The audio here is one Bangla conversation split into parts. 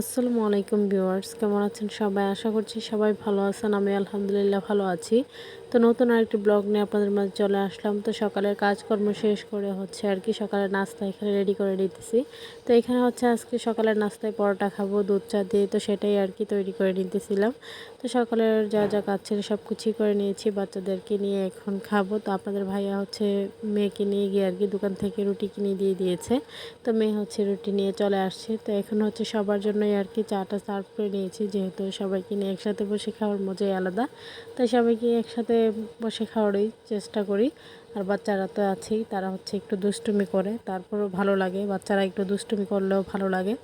আসসালামু আলাইকুম ভিউয়ার্স, কেমন আছেন সবাই? আশা করছি সবাই ভালো আছেন। আমি আলহামদুলিল্লাহ ভালো আছি। তো নতুন আরেকটি ব্লগ নিয়ে আপনাদের মাঝে চলে আসলাম। তো সকালের কাজকর্ম শেষ করে হচ্ছে আর কি সকালের নাস্তা এখানে রেডি করে নিতেছি। তো এখানে হচ্ছে আজকে সকালের নাস্তায় পরোটা খাব, দুধ চা দিয়ে, তো সেটাই আর কি তৈরি করে নিতেছিলাম। তো সকালের যা যা কাজ ছিল সব কিছুই করে নিয়েছি, বাচ্চাদেরকে নিয়ে এখন খাব। তো আপনাদের ভাইয়া হচ্ছে মেয়েকে নিয়ে গিয়ে আর কি দোকান থেকে রুটি কিনে দিয়ে দিয়েছে। তো মেয়ে হচ্ছে রুটি নিয়ে চলে আসছে। তো এখন হচ্ছে সবার জন্যই আর কি চাটা সার্ভ করে নিয়েছি, যেহেতু সবাইকে নিয়ে একসাথে বসে খাওয়ার মজাই আলাদা। তাই সবাইকে একসাথে বসে খাওয়ারই চেষ্টা করি। আর বাচ্চারা তো আছেই, তারা হচ্ছে একটু দুষ্টুমি করে, তারপরও ভালো লাগে। বাচ্চারা একটু দুষ্টুমি করলেও ভালো লাগে।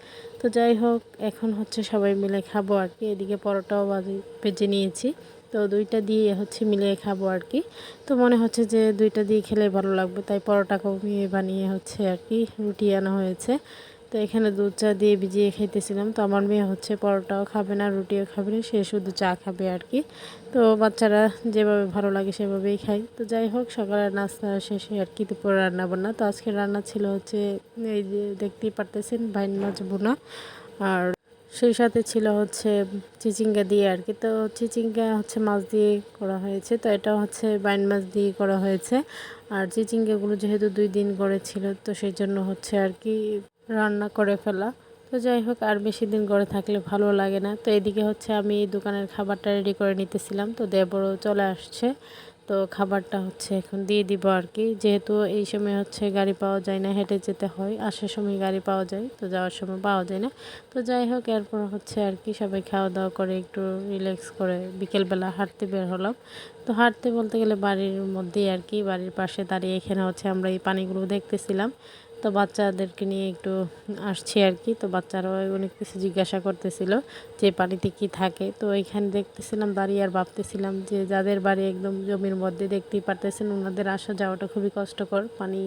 তো যাই হোক, এখন হচ্ছে সবাই মিলে খাব আর কি। এদিকে পরোটাও বাজি নিয়েছি। তো দুইটা দিয়ে হচ্ছে মিলিয়ে খাব আর কি। তো মনে হচ্ছে যে দুইটা দিয়ে খেলে ভালো লাগবে। তাই পরোটা কমিয়ে বানিয়ে হচ্ছে আর কি, রুটি আনা হয়েছে। তো এখানে দুধ চা দিয়ে ভিজিয়ে খেতেছিলাম তো আমার মেয়ে হচ্ছে পরোটাও খাবে না, রুটিও খাবে না, সে শুধু চা খাবে আর কি তো বাচ্চারা যেভাবে ভালো লাগে সেভাবেই খাই তো যাই হোক সকালের নাস্তা শেষে আর কি দুপুরে রান্না বান্না। তো আজকে রান্না ছিল হচ্ছে, এই যে দেখতেই পারতেছেন বাইন মাছ বোনা। আর সেই সাথে ছিল হচ্ছে চিচিঙ্গা দিয়ে আর কি তো চিচিঙ্গা হচ্ছে মাছ দিয়ে করা হয়েছে। তো এটা হচ্ছে বাইন মাছ দিয়ে করা হয়েছে। আর চিচিঙ্গাগুলো যেহেতু দুই দিন করে ছিল তো সেই জন্য হচ্ছে আর কি রান্না করে ফেলা। তো যাই হোক, আর বেশি দিন ঘরে থাকলে ভালো লাগে না। তো এদিকে হচ্ছে আমি দোকানের খাবারটা রেডি করে নিতেছিলাম। তো দেবরও চলে আসছে। তো খাবারটা হচ্ছে এখন দিয়ে দিব আর কি। যেহেতু এই সময় হচ্ছে গাড়ি পাওয়া যায় না, হেঁটে যেতে হয়। আসার সময় গাড়ি পাওয়া যায়, তো যাওয়ার সময় পাওয়া যায় না। তো যাই হোক, এরপর হচ্ছে আর কি সবাই খাওয়া দাওয়া করে একটু রিল্যাক্স করে বিকেলবেলা হাঁটতে বের হলাম। তো হাঁটতে বলতে গেলে বাড়ির মধ্যেই আর কি, বাড়ির পাশে দাঁড়িয়ে এখানে হচ্ছে আমরা এই পানিগুলো দেখতেছিলাম। তো বাচ্চাদেরকে নিয়ে একটু আসছি আর কি। তো বাচ্চারাও অনেক কিছু জিজ্ঞাসা করতেছিল যে পানিতে কি থাকে। তো এখানে দেখতেছিলাম, দাঁড়িয়ে আর ভাবতেছিলাম যে যাদের বাড়ি একদম জমির মধ্যে দেখতেই পারতেছেন, ওনাদের আসা যাওয়াটা খুবই কষ্টকর। পানি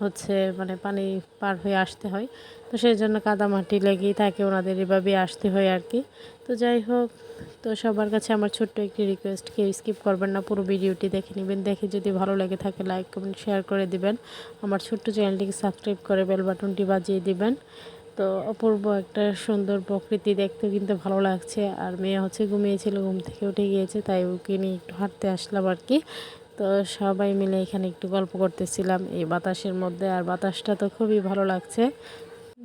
হচ্ছে মানে পানি পার হয়ে আসতে হয়। তো সেই জন্য কাদামাটি লেগেই থাকে ওনাদের এভাবে আসতে হয় আর কি। তো যাই হোক, তো সবার কাছে আমার ছোট্ট একটি রিকোয়েস্ট কেউ স্কিপ করবেন না, পুরো ভিডিওটি দেখে নেবেন। দেখে যদি ভালো লেগে থাকে লাইক কমেন্ট শেয়ার করে দিবেন। আমার ছোট্ট চ্যানেলটিকে সাবস্ক্রাইব করে বেল বাটনটি বাজিয়ে দিবেন। তো অপূর্ব একটা সুন্দর প্রকৃতি দেখতেও কিন্তু ভালো লাগছে। আর মেয়ে হচ্ছে ঘুমিয়েছিল, ঘুম থেকে উঠে গিয়েছে, তাই ওকে নিয়ে একটু হাঁটতে আসলাম আর কি। তো সবাই মিলে এখানে একটু গল্প করতেছিলাম এই বাতাসের মধ্যে, আর বাতাসটা তো খুবই ভালো লাগছে।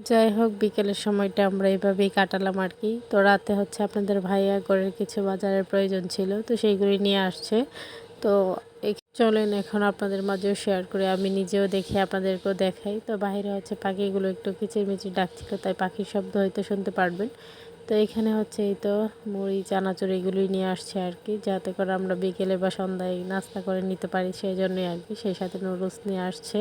যাই হোক, বিকেলের সময়টা আমরা এইভাবেই কাটালাম আর কি। তো রাতে হচ্ছে আপনাদের ভাইয়া ঘরের কিছু বাজারের প্রয়োজন ছিল, তো সেইগুলি নিয়ে আসছে। তো চলেন এখন আপনাদের মাঝেও শেয়ার করে, আমি নিজেও দেখি, আপনাদেরকেও দেখাই। তো বাইরে হচ্ছে পাখিগুলো একটু কিচিরমিচির ডাকছিল, তাই পাখির শব্দ হয়তো শুনতে পারবেন। তো এখানে হচ্ছে এই তো মুড়ি, চানাচুর এগুলোই নিয়ে আসছে আর কি। যাতে করে আমরা বিকেলে বা সন্ধ্যায় নাস্তা করে নিতে পারি সেই জন্যই আর কি। সেই সাথে নুডলস নিয়ে আসছে।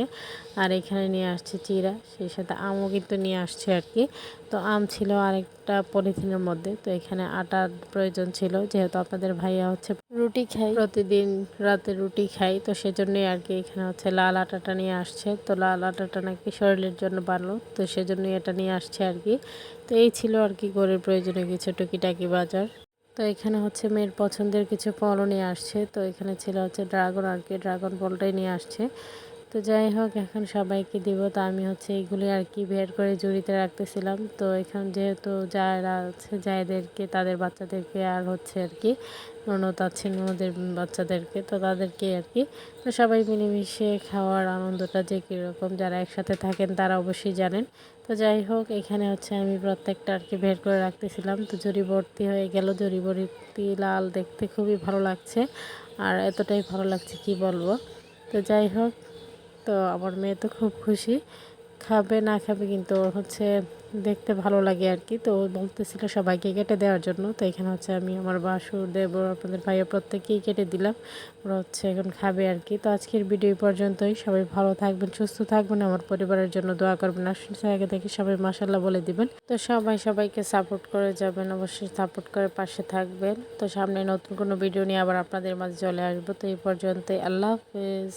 আর এখানে নিয়ে আসছে চিরা, সেই সাথে আমও কিন্তু নিয়ে আসছে আর কি। তো আম ছিল আরেকটা পলিথিনের মধ্যে। তো এখানে আটার প্রয়োজন ছিল। যেহেতু আপনাদের ভাইয়া হচ্ছে রুটি খাই। প্রতিদিন রাতে রুটি খাই, তো সেজন্যই আর কি এখানে হচ্ছে লাল আটাটা নিয়ে আসছে। তো লাল আটাটা নাকি শরীরের জন্য ভালো, তো সেজন্যই এটা নিয়ে আসছে আর কি। তো এই ছিল আর কি ঘরের প্রয়োজনে কিছু টুকিটাকি বাজার। তো এখানে হচ্ছে মেয়ের পছন্দের কিছু ফলও নিয়ে আসছে। তো এখানে ছিল হচ্ছে ড্রাগন আর কি, ড্রাগন ফলটাই নিয়ে আসছে। তো যাই হোক, এখন সবাইকে দিব। তো আমি হচ্ছে এইগুলি আর কি বের করে জড়িতে রাখতেছিলাম। তো এখন যেহেতু যারা আছে যাইদেরকে তাদের বাচ্চাদেরকে আর হচ্ছে আর কি, ননদ আছে, ননদের বাচ্চাদেরকে, তো তাদেরকে আর কি। তো সবাই মিলেমিশে খাওয়ার আনন্দটা যে কীরকম, যারা একসাথে থাকেন তারা অবশ্যই জানেন। তো যাই হোক, এখানে হচ্ছে আমি প্রত্যেকটা আর কি বের করে রাখতেছিলাম। তো জড়ি ভর্তি হয়ে গেল। জড়ি ভর্তি লাল দেখতে খুবই ভালো লাগছে। আর এতটাই ভালো লাগছে কি বলব? তো যাই হোক তো আমার মেয়ে তো খুব খুশি। খাবে, না খাবে কিন্তু হচ্ছে দেখতে ভালো লাগে আর কি তো বলতেছিল সবাইকে কেটে দেওয়ার জন্য। তো এখানে হচ্ছে আমি আমার বাসুর দেব আপনাদের ভাইয়া প্রত্যেককেই কেটে দিলাম। ওরা হচ্ছে এখন খাবে আর কি তো আজকের ভিডিও পর্যন্তই। সবাই ভালো থাকবেন, সুস্থ থাকবেন। আমার পরিবারের জন্য দোয়া করবেন। আর আগে থেকে সবাই মাসাল্লাহ বলে দিবেন। তো সবাই সবাইকে সাপোর্ট করে যাবেন। অবশ্যই সাপোর্ট করে পাশে থাকবেন। তো সামনে নতুন কোনো ভিডিও নিয়ে আবার আপনাদের মাঝে চলে আসব। তো এই পর্যন্তই। আল্লাহ হাফেজ।